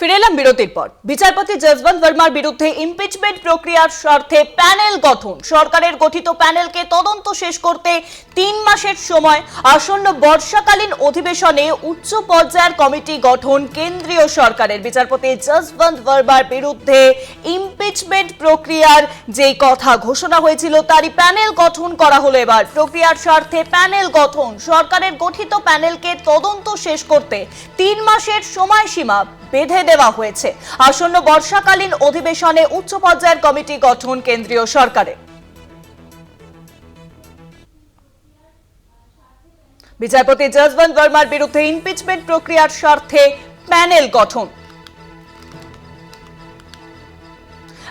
ফিরে এলাম বিরতির পর। বিচারপতি যশবন্ত বর্মার বিরুদ্ধে ইমপিচমেন্ট প্রক্রিয়ার স্বার্থে প্যানেল গঠন। সরকারের গঠিত প্যানেলকে তদন্ত শেষ করতে তিন মাসের সময় আসন্ন বর্ষাকালীন অধিবেশনে উচ্চ পর্যায়ের কমিটি গঠন কেন্দ্রীয় সরকারের। বিচারপতি যশবন্ত বর্মার বিরুদ্ধে ইমপিচমেন্ট প্রক্রিয়ার যে কথা ঘোষণা হয়েছিল, তারই প্যানেল গঠন করা হলো এবার। প্রক্রিয়ার স্বার্থে প্যানেল গঠন। সরকারের গঠিত প্যানেলকে তদন্ত শেষ করতে তিন মাসের সময়সীমা বেঁধে দেওয়া হয়েছে। আসন্ন বর্ষাকালীন অধিবেশনে উচ্চ পর্যায়ের কমিটি গঠন কেন্দ্রীয় সরকারের। বিচারপতি যশবন্ত বর্মার বিরুদ্ধে ইমপিচমেন্ট প্রক্রিয়ার স্বার্থে প্যানেল গঠন।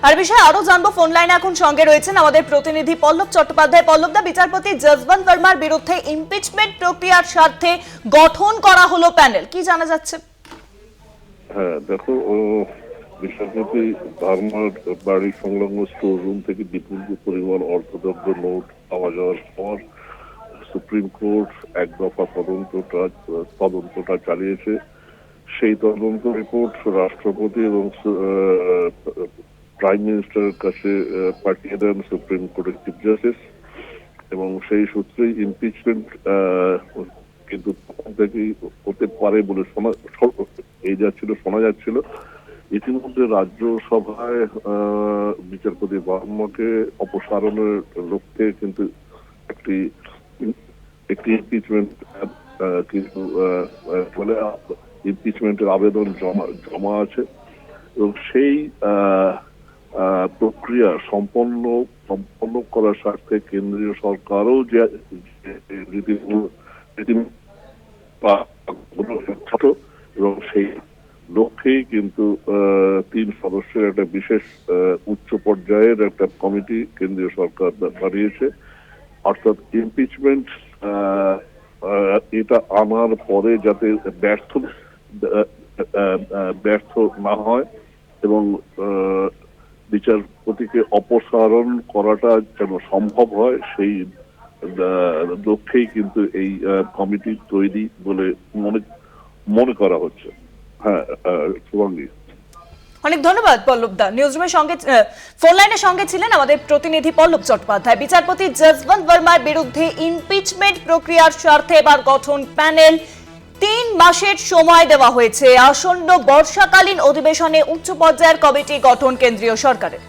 আর বিষয়ে আরও জানব ফোন লাইনে এখন সঙ্গে রয়েছেন আমাদের প্রতিনিধি পল্লব চট্টোপাধ্যায়। পল্লবদা বিচারপতি যশবন্ত বর্মার বিরুদ্ধে ইমপিচমেন্ট প্রক্রিয়ার স্বার্থে গঠন করা হলো প্যানেল। কি জানা যাচ্ছে? হ্যাঁ দেখো বিচারপতি ভার্মার বাড়ির সংলগ্ন স্টোর রুম থেকে বিপুল পরিমাণ অর্থদগ্ধ নোট পাওয়া যাওয়ার পর সুপ্রিম কোর্ট এক দফা তদন্তটা তদন্তটা চালিয়েছে। সেই তদন্ত রিপোর্ট রাষ্ট্রপতি এবং প্রাইম মিনিস্টারের কাছে পাঠিয়ে দেন সুপ্রিম কোর্টের চিফ জাস্টিস এবং সেই সূত্রেই ইমপিচমেন্ট কিন্তু তখন থেকেই হতে পারে বলে শোনা এই যাচ্ছিল শোনা যাচ্ছিল ইতিমধ্যে রাজ্যসভায় বিচারপতি বার্মাকে অপসারণের লক্ষ্যে কিন্তু একটি একটি ইমপিচমেন্ট কিন্তু বলে ইমপিচমেন্টের আবেদন জমা জমা আছে এবং সেই প্রক্রিয়া সম্পন্ন সম্পন্ন করার স্বার্থে কেন্দ্রীয় সরকারও যে যে রীতি- এবং সেই লক্ষ্যেই কিন্তু তিন সদস্যের একটা বিশেষ উচ্চ পর্যায়ের একটা কমিটি কেন্দ্রীয় সরকার বাড়িয়েছে অর্থাৎ ইমপিচমেন্ট এটা আনার পরে যাতে ব্যর্থ ব্যর্থ না হয় এবং বিচারপতিকে অপসারণ করাটা যেন সম্ভব হয়, সেই লক্ষ্যেই কিন্তু এই কমিটি তৈরি বলে মনে মনে করা হচ্ছে। হ্যাঁ শুভাঙ্গী অনেক ধন্যবাদ পল্লব দা। নিউজ রুমের সঙ্গে ফোন লাইনের সঙ্গে ছিলেন আমাদের প্রতিনিধি পল্লব চট্টোপাধ্যায়। বিচারপতি যশবন্ত বর্মার বিরুদ্ধে ইমপিচমেন্ট প্রক্রিয়ার স্বার্থে এবার গঠন প্যানেল তিন মাসের সময় দেওয়া হয়েছে। আসন্ন বর্ষাকালীন অধিবেশনে উচ্চ পর্যায়ের কমিটি গঠন কেন্দ্রীয় সরকারের।